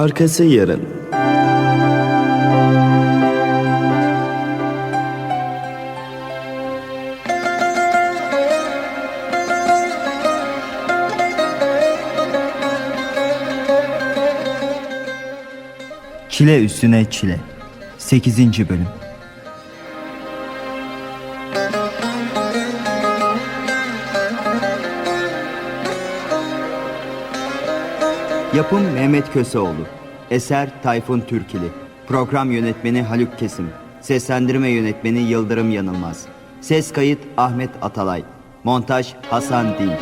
Arkası yarın. Çile üstüne çile. 8. bölüm. Yapım Mehmet Köseoğlu. Eser Tayfun Türkili. Program yönetmeni Haluk Kesim. Seslendirme yönetmeni Yıldırım Yanılmaz. Ses kayıt Ahmet Atalay. Montaj Hasan Dinç.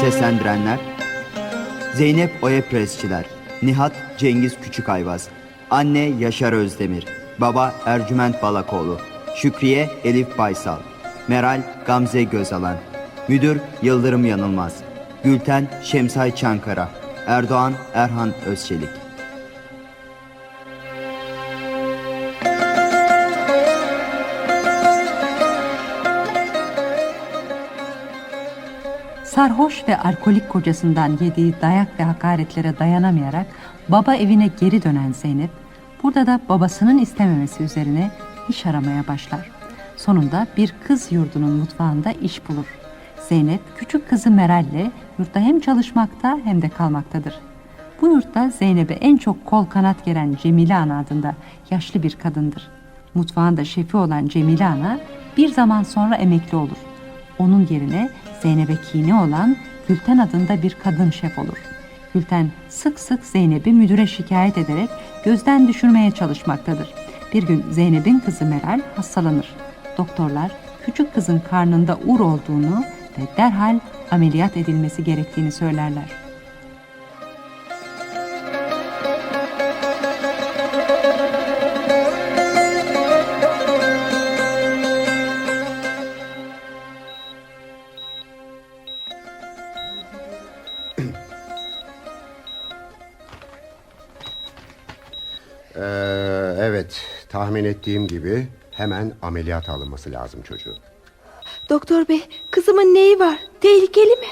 Seslendirenler Zeynep Oya Presçiler, Nihat Cengiz Küçükayvaz, Anne Yaşar Özdemir, Baba Ercüment Balakoğlu, Şükriye Elif Baysal, Meral Gamze Gözalan, Müdür Yıldırım Yanılmaz, Gülten Şemsay Çankara, Erdoğan Erhan Özçelik. Sarhoş ve alkolik kocasından yediği dayak ve hakaretlere dayanamayarak baba evine geri dönen Zeynep, burada da babasının istememesi üzerine iş aramaya başlar. Sonunda bir kız yurdunun mutfağında iş bulur. Zeynep küçük kızı Meral'le yurtta hem çalışmakta hem de kalmaktadır. Bu yurtta Zeynep'e en çok kol kanat geren Cemile Ana adında yaşlı bir kadındır. Mutfağın da şefi olan Cemile Ana bir zaman sonra emekli olur. Onun yerine Zeynep'e kini olan Gülten adında bir kadın şef olur. Gülten sık sık Zeynep'i müdüre şikayet ederek gözden düşürmeye çalışmaktadır. Bir gün Zeynep'in kızı Meral hastalanır. Doktorlar küçük kızın karnında ur olduğunu ve derhal ameliyat edilmesi gerektiğini söylerler. Ee, evet, tahmin ettiğim gibi hemen ameliyat alınması lazım çocuğun. Doktor bey kızımın neyi var? Tehlikeli mi?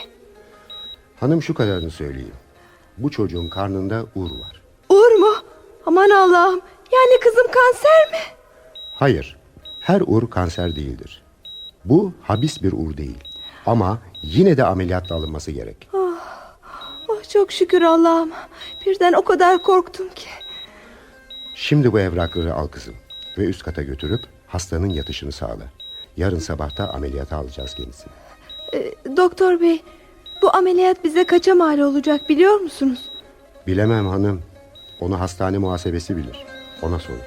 Hanım şu kadarını söyleyeyim. Bu çocuğun karnında ur var. Uğur mu? Aman Allah'ım. Yani kızım kanser mi? Hayır, her ur kanser değildir. Bu habis bir ur değil. Ama yine de ameliyatla alınması gerek. Oh, çok şükür Allah'ım. Birden o kadar korktum ki. Şimdi bu evrakları al kızım. Ve üst kata götürüp hastanın yatışını sağla. Yarın sabah da ameliyata alacağız kendisini. Ee, doktor bey bu ameliyat bize kaça mal olacak biliyor musunuz? Bilemem hanım. Onu hastane muhasebesi bilir. Ona sorun.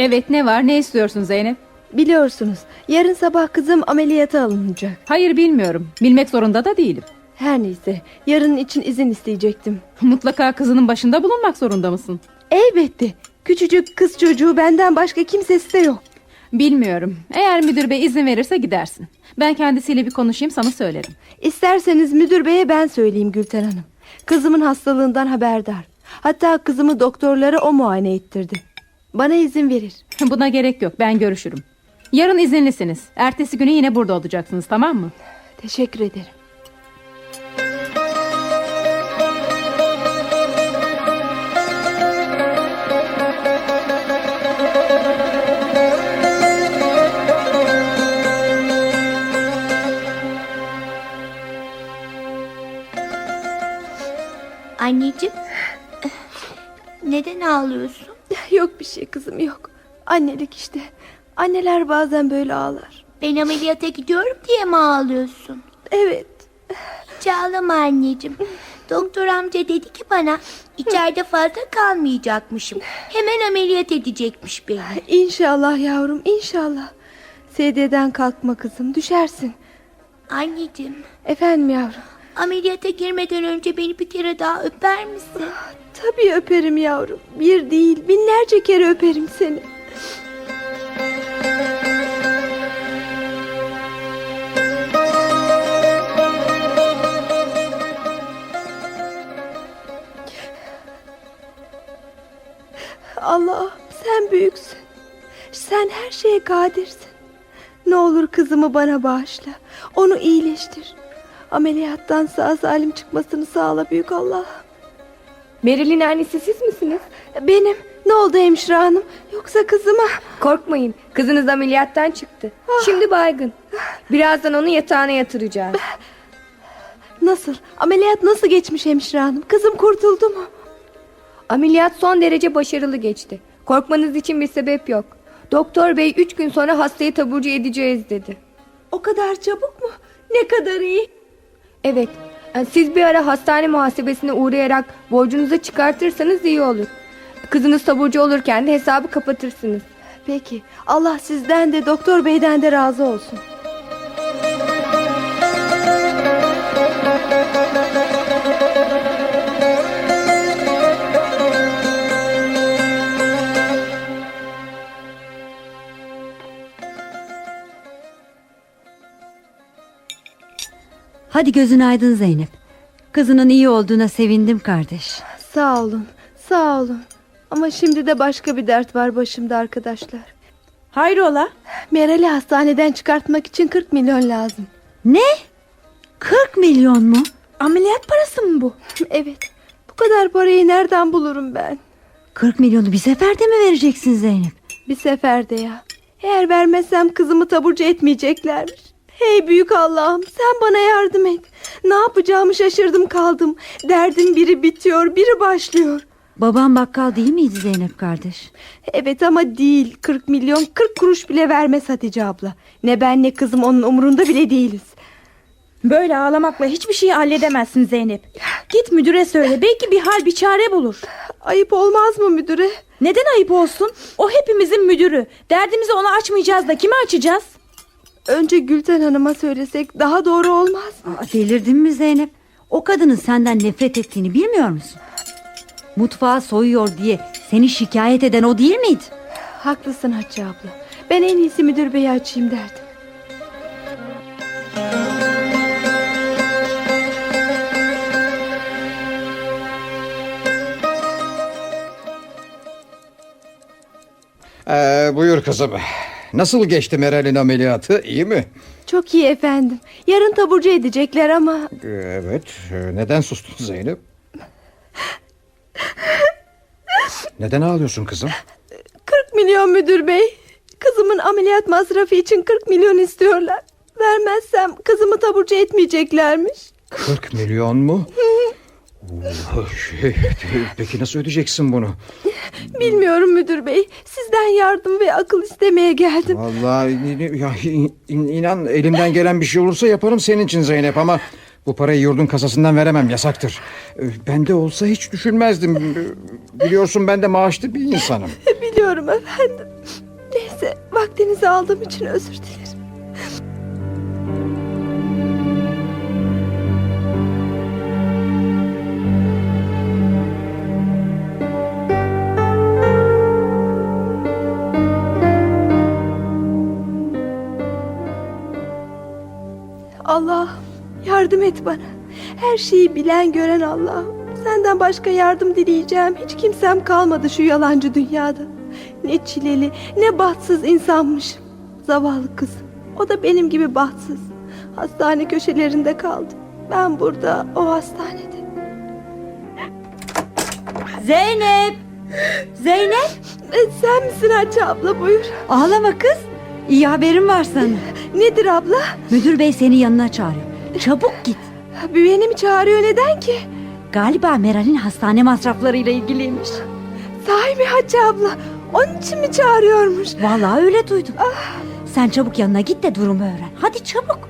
Evet ne var ne istiyorsun Zeynep? biliyorsunuz yarın sabah kızım ameliyata alınacak. Hayır bilmiyorum. Bilmek zorunda da değilim. Her neyse yarın için izin isteyecektim. Mutlaka kızının başında bulunmak zorunda mısın? Elbette küçücük kız çocuğu benden başka kimsesi de yok. Bilmiyorum. Eğer müdür bey izin verirse gidersin. Ben kendisiyle bir konuşayım sana söylerim. İsterseniz müdür beye ben söyleyeyim Gülten Hanım. Kızımın hastalığından haberdar. Hatta kızımı doktorlara o muayene ettirdi. Bana izin verir. Buna gerek yok ben görüşürüm. Yarın izinlisiniz. Ertesi günü yine burada olacaksınız tamam mı? Teşekkür ederim. Anneciğim. Neden ağlıyorsun? Yok bir şey kızım yok. Annelik işte. Anneler bazen böyle ağlar. Ben ameliyata gidiyorum diye mi ağlıyorsun? Evet. Hiç ağlama anneciğim. Doktor amca dedi ki bana içeride fazla kalmayacakmışım. Hemen ameliyat edecekmiş beni. İnşallah yavrum inşallah. Sedyeden kalkma kızım düşersin. Anneciğim Efendim yavrum. ameliyata girmeden önce beni bir kere daha öper misin? Tabii öperim yavrum. Bir değil binlerce kere öperim seni. Allah sen büyüksün. Sen her şeye kadirsin. Ne olur kızımı bana bağışla. Onu iyileştir. Ameliyattan sağ salim çıkmasını sağla büyük Allah'ım. Meril'in annesi siz misiniz? Benim. Ne oldu hemşire hanım? Yoksa kızıma... Korkmayın. Kızınız ameliyattan çıktı. Şimdi baygın. Birazdan onu yatağına yatıracağız. Nasıl? Ameliyat nasıl geçmiş hemşire hanım? Kızım kurtuldu mu? Ameliyat son derece başarılı geçti. Korkmanız için bir sebep yok. Doktor bey üç gün sonra hastayı taburcu edeceğiz dedi. O kadar çabuk mu? Ne kadar iyi. Evet. E, Siz bir ara hastane muhasebesine uğrayarak borcunuzu çıkartırsanız iyi olur. Kızınız taburcu olurken de hesabı kapatırsınız. Peki. Allah sizden de doktor beyden de razı olsun. Hadi gözün aydın Zeynep. Kızının iyi olduğuna sevindim kardeş. Sağ olun. Sağ olun. Ama şimdi de başka bir dert var başımda arkadaşlar. Hayrola? Meral'i hastaneden çıkartmak için 40 milyon lazım. Ne? 40 milyon mu? Ameliyat parası mı bu? Evet. Bu kadar parayı nereden bulurum ben? 40 milyonu bir seferde mi vereceksin Zeynep? Bir seferde ya. Eğer vermezsem kızımı taburcu etmeyeceklermiş. Hey büyük Allah'ım sen bana yardım et. Ne yapacağımı şaşırdım kaldım. Derdim biri bitiyor biri başlıyor. Baban bakkal değil miydi Zeynep kardeş? Evet ama değil 40 milyon 40 kuruş bile vermez Hatice abla. Ne ben ne kızım onun umurunda bile değiliz. Böyle ağlamakla hiçbir şeyi halledemezsin Zeynep. Git müdüre söyle belki bir hal bir çare bulur. Ayıp olmaz mı müdüre? Neden ayıp olsun? O hepimizin müdürü. Derdimizi ona açmayacağız da kime açacağız? Önce Gülten Hanım'a söylesek daha doğru olmaz mı? Aa, delirdin mi Zeynep? O kadının senden nefret ettiğini bilmiyor musun? Mutfağı soyuyor diye seni şikayet eden o değil miydi? Haklısın Hatice abla. Ben en iyisi müdür beyi açayım derdim. Ee, buyur kızım. Nasıl geçti Meral'in ameliyatı? İyi mi? Çok iyi efendim. Yarın taburcu edecekler ama Evet. Ee, Neden sustun Zeynep? Neden ağlıyorsun kızım? 40 milyon müdür bey. Kızımın ameliyat masrafı için 40 milyon istiyorlar. Vermezsem kızımı taburcu etmeyeceklermiş. 40 milyon mu? Şey, peki nasıl ödeyeceksin bunu? Bilmiyorum müdür bey. Sizden yardım ve akıl istemeye geldim. Vallahi ya, in- in- inan elimden gelen bir şey olursa yaparım senin için Zeynep ama bu parayı yurdun kasasından veremem yasaktır. Ee, Bende olsa hiç düşünmezdim. Biliyorsun ben de maaşlı bir insanım. Biliyorum efendim. Neyse vaktinizi aldığım için özür dilerim. Allah yardım et bana. Her şeyi bilen gören Allah. Senden başka yardım dileyeceğim hiç kimsem kalmadı şu yalancı dünyada. Ne çileli ne bahtsız insanmışım. Zavallı kız. O da benim gibi bahtsız. Hastane köşelerinde kaldı. Ben burada o hastanede. Zeynep! Zeynep! Sen misin Hatice abla buyur. Ağlama kız. İyi haberim var sana. Nedir abla? Müdür bey seni yanına çağırıyor. Çabuk git. Büyüğeni mi çağırıyor neden ki? Galiba Meral'in hastane masraflarıyla ilgiliymiş. Sahi mi Hatice abla? Onun için mi çağırıyormuş? Vallahi öyle duydum. Sen çabuk yanına git de durumu öğren. Hadi çabuk.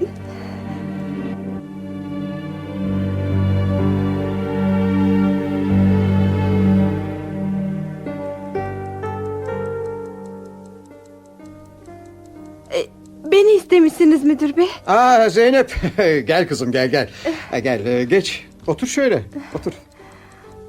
Beni istemişsiniz müdür bey. Aa Zeynep gel kızım gel gel. Gel e, geç otur şöyle otur.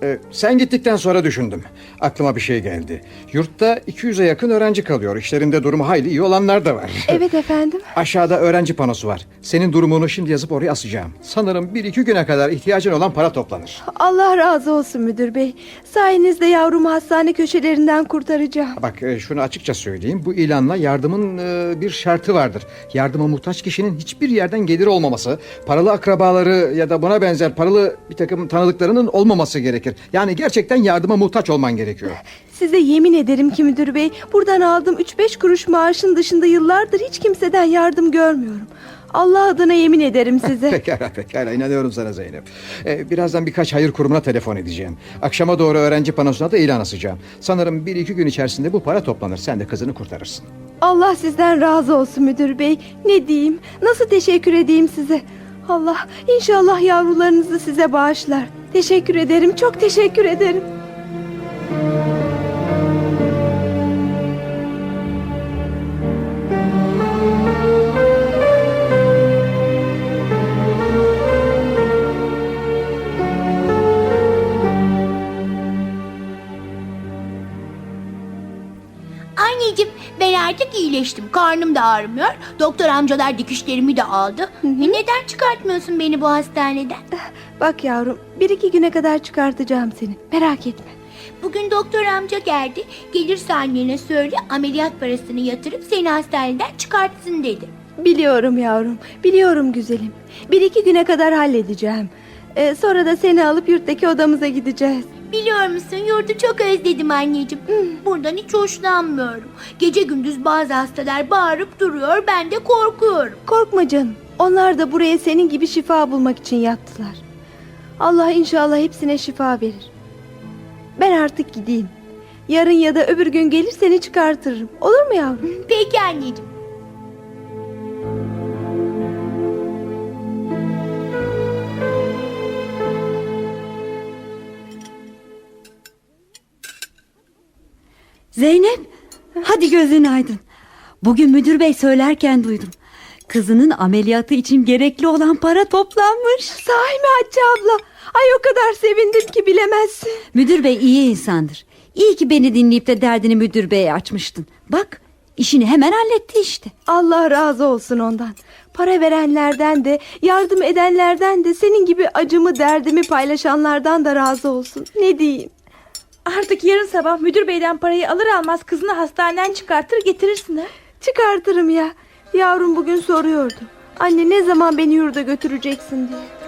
Ee, sen gittikten sonra düşündüm. Aklıma bir şey geldi. Yurtta 200'e yakın öğrenci kalıyor. İşlerinde durumu hayli iyi olanlar da var. Evet efendim. Aşağıda öğrenci panosu var. Senin durumunu şimdi yazıp oraya asacağım. Sanırım bir iki güne kadar ihtiyacın olan para toplanır. Allah razı olsun müdür bey. Sayenizde yavrumu hastane köşelerinden kurtaracağım. Bak e, şunu açıkça söyleyeyim. Bu ilanla yardımın e, bir şartı vardır. Yardıma muhtaç kişinin hiçbir yerden gelir olmaması, paralı akrabaları ya da buna benzer paralı bir takım tanıdıklarının olmaması gerekir. Yani gerçekten yardıma muhtaç olman gerekiyor. Size yemin ederim ki müdür bey buradan aldığım 3-5 kuruş maaşın dışında yıllardır hiç kimseden yardım görmüyorum. Allah adına yemin ederim size. Pekala pekala inanıyorum sana Zeynep. Ee, birazdan birkaç hayır kurumuna telefon edeceğim. Akşama doğru öğrenci panosuna da ilan asacağım. Sanırım bir iki gün içerisinde bu para toplanır. Sen de kızını kurtarırsın. Allah sizden razı olsun müdür bey. Ne diyeyim? Nasıl teşekkür edeyim size? Allah inşallah yavrularınızı size bağışlar. Teşekkür ederim. Çok teşekkür ederim. Artık iyileştim. Karnım da ağrımıyor. Doktor amcalar dikişlerimi de aldı. E neden çıkartmıyorsun beni bu hastaneden? Bak yavrum bir iki güne kadar çıkartacağım seni. Merak etme. Bugün doktor amca geldi. Gelirse annene söyle ameliyat parasını yatırıp seni hastaneden çıkartsın dedi. Biliyorum yavrum. Biliyorum güzelim. Bir iki güne kadar halledeceğim. Ee, sonra da seni alıp yurttaki odamıza gideceğiz. Biliyor musun yurdu çok özledim anneciğim. Buradan hiç hoşlanmıyorum. Gece gündüz bazı hastalar bağırıp duruyor ben de korkuyorum. Korkma canım. Onlar da buraya senin gibi şifa bulmak için yattılar. Allah inşallah hepsine şifa verir. Ben artık gideyim. Yarın ya da öbür gün gelir seni çıkartırım. Olur mu yavrum? Peki anneciğim. Zeynep hadi gözün aydın. Bugün müdür bey söylerken duydum. Kızının ameliyatı için gerekli olan para toplanmış. Sahi mi Hatice abla? Ay o kadar sevindim ki bilemezsin. Müdür bey iyi insandır. İyi ki beni dinleyip de derdini müdür beye açmıştın. Bak işini hemen halletti işte. Allah razı olsun ondan. Para verenlerden de, yardım edenlerden de, senin gibi acımı, derdimi paylaşanlardan da razı olsun. Ne diyeyim? Artık yarın sabah müdür beyden parayı alır almaz kızını hastaneden çıkartır getirirsin ha. Çıkartırım ya. Yavrum bugün soruyordu. Anne ne zaman beni yurda götüreceksin diye.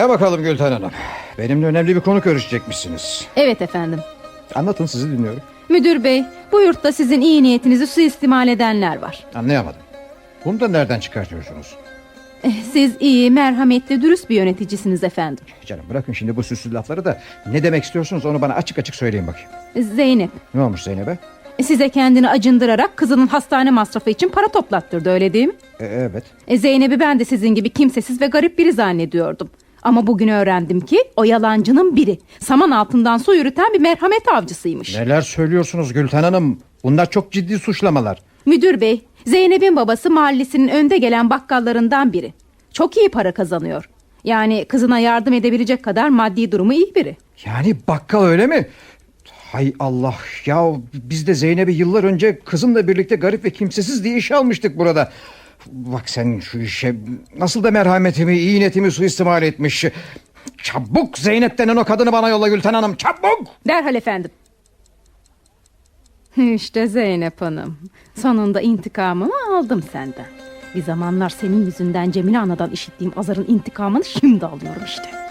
Gel bakalım Gülten Hanım. Benimle önemli bir konu görüşecekmişsiniz. Evet efendim. Anlatın sizi dinliyorum. Müdür bey bu yurtta sizin iyi niyetinizi suistimal edenler var. Anlayamadım. Bunu da nereden çıkartıyorsunuz? Eh, Siz iyi, merhametli, dürüst bir yöneticisiniz efendim. Canım bırakın şimdi bu süslü lafları da ne demek istiyorsunuz onu bana açık açık söyleyin bakayım. Zeynep Ne olmuş Zeynep'e? size kendini acındırarak kızının hastane masrafı için para toplattırdı öyle değil mi? E, evet. Zeynep'i ben de sizin gibi kimsesiz ve garip biri zannediyordum. Ama bugün öğrendim ki o yalancının biri. Saman altından su yürüten bir merhamet avcısıymış. Neler söylüyorsunuz Gülten Hanım? Bunlar çok ciddi suçlamalar. Müdür bey, Zeynep'in babası mahallesinin önde gelen bakkallarından biri. Çok iyi para kazanıyor. Yani kızına yardım edebilecek kadar maddi durumu iyi biri. Yani bakkal öyle mi? Hay Allah ya biz de Zeynep'i yıllar önce kızımla birlikte garip ve kimsesiz diye işe almıştık burada. Bak sen şu işe nasıl da merhametimi, iyi niyetimi suistimal etmiş. Çabuk Zeynep denen o kadını bana yolla Gülten Hanım çabuk. Derhal efendim. İşte Zeynep Hanım. Sonunda intikamımı aldım senden. Bir zamanlar senin yüzünden Cemile Ana'dan işittiğim azarın intikamını şimdi alıyorum işte.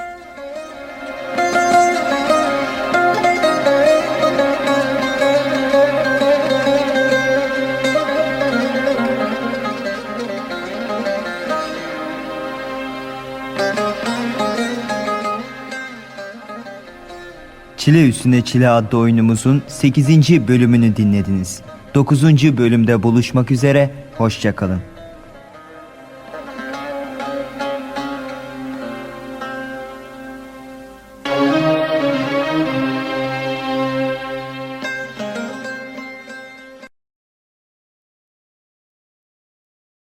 Çile Üstüne Çile adlı oyunumuzun 8. bölümünü dinlediniz. 9. bölümde buluşmak üzere, hoşçakalın.